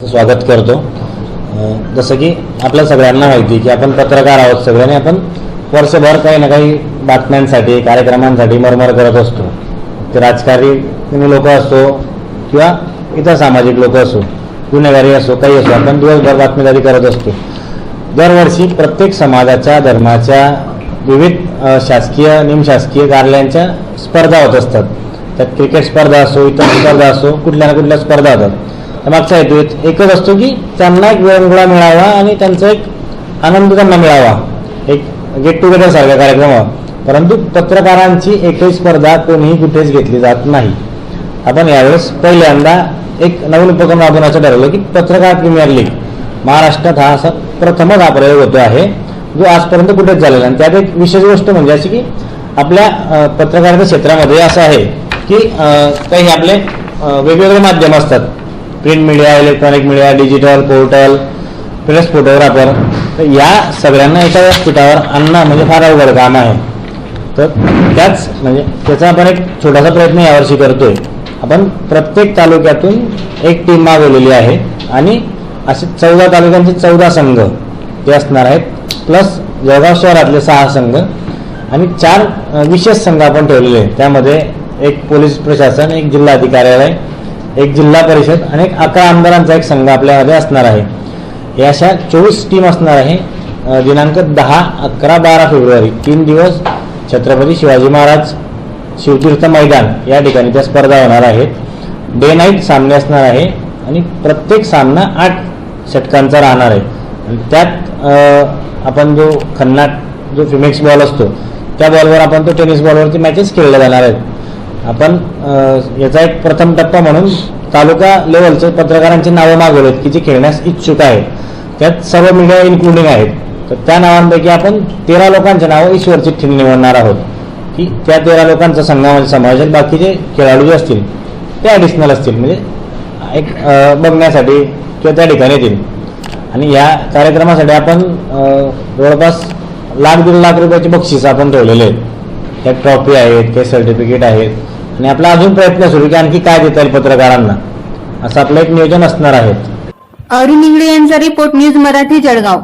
स्वागत करतो. जसं की आपल्या सगळ्यांना माहिती की आपण पत्रकार आहोत सगळ्यांनी आपण वर्षभर काही ना काही बातम्यांसाठी कार्यक्रमांसाठी मरमर करत असतो. ते राजकारणी लोक असो किंवा इतर सामाजिक लोक असो गुन्हेगारी असो काही असो आपण दिवसभर बातमीदारी करत असतो. दरवर्षी प्रत्येक समाजाच्या धर्माच्या विविध शासकीय निमशासकीय कार्यालयांच्या स्पर्धा होत असतात. त्यात क्रिकेट स्पर्धा असो इतर स्पर्धा असो कुठल्या ना कुठल्या स्पर्धा होतात. तर मागचा हेतू एकच असतो की त्यांना एक वेळंगुळा मिळावा आणि त्यांचा एक आनंद त्यांना मिळावा. एक गेट टुगेदर सारखा कार्यक्रम व्हावा. परंतु पत्रकारांची एकही स्पर्धा कोणीही कुठेच घेतली जात नाही. आपण यावेळेस पहिल्यांदा एक नवीन उपक्रम राबवण्याचं ठरवलं की पत्रकार प्रीमियर लीग. महाराष्ट्रात हा असा प्रथमच हा प्रयोग होतो आहे. जो आजपर्यंत कुठेच झालेला नाही. आणि त्यात एक विशेष गोष्ट म्हणजे अशी की आपल्या पत्रकारिता क्षेत्रामध्ये असं आहे की काही आपले वेगवेगळे माध्यम असतात. Print media electronic media digital portal press photographer. तर या सगळ्यांना एका व्यासपीठावर आणणं म्हणजे फार अवघड काम आहे. तर त्याच म्हणजे त्याचा आपण एक छोटासा प्रयत्न यावर्षी करतोय. आपण प्रत्येक तालुक्यातून एक टीम मागवलेली आहे आणि असे चौदा तालुक्यांचे चौदा संघ ते असणार आहेत प्लस जळगाव शहरातले सहा संघ आणि चार विशेष संघ आपण ठेवलेले आहेत. त्यामध्ये एक पोलीस प्रशासन एक जिल्हाधिकारी कार्यालय एक जिल्हा परिषद आणि एक अकरा आमदारांचा एक संघ आपल्यामध्ये असणार आहे. या अशा चोवीस टीम असणार आहे. दिनांक दहा अकरा बारा फेब्रुवारी. तीन दिवस छत्रपती शिवाजी महाराज शिवतीर्थ मैदान या ठिकाणी त्या स्पर्धा होणार आहेत. डे नाईट सामने असणार आहे आणि प्रत्येक सामना आठ षटकांचा राहणार आहे. आणि त्यात आपण जो खन्नाट जो फिमेक्स बॉल असतो त्या बॉलवर आपण तो टेनिस बॉलवरती मॅचेस खेळल्या जाणार आहेत. आपण याचा एक प्रथम टप्पा म्हणून तालुका लेवलचे पत्रकारांची नावं मागवलेत की जे खेळण्यास इच्छुक आहेत. त्यात सर्व मीडिया इन्क्लुडिंग आहेत. तर त्या नावांपैकी आपण तेरा लोकांचे नावं ईश्वरची चिठ्ठीने निवडणार आहोत. की त्या तेरा लोकांचा संघामध्ये म्हणजे समावेश आहे बाकीचे खेळाडू जे असतील ते ॲडिशनल असतील. म्हणजे एक बघण्यासाठी किंवा त्या ठिकाणी येतील. आणि या कार्यक्रमासाठी आपण जवळपास लाख दीड लाख रुपयाचे बक्षीस आपण ठेवलेले आहेत. त्यात ट्रॉफी आहेत काही सर्टिफिकेट आहेत. आणि आपला अजून प्रयत्न सुरू की आणखी काय देता येईल पत्रकारांना असं आपलं एक नियोजन असणार आहे. अरुण इंगळे यांचा रिपोर्ट न्यूज मराठी जळगाव.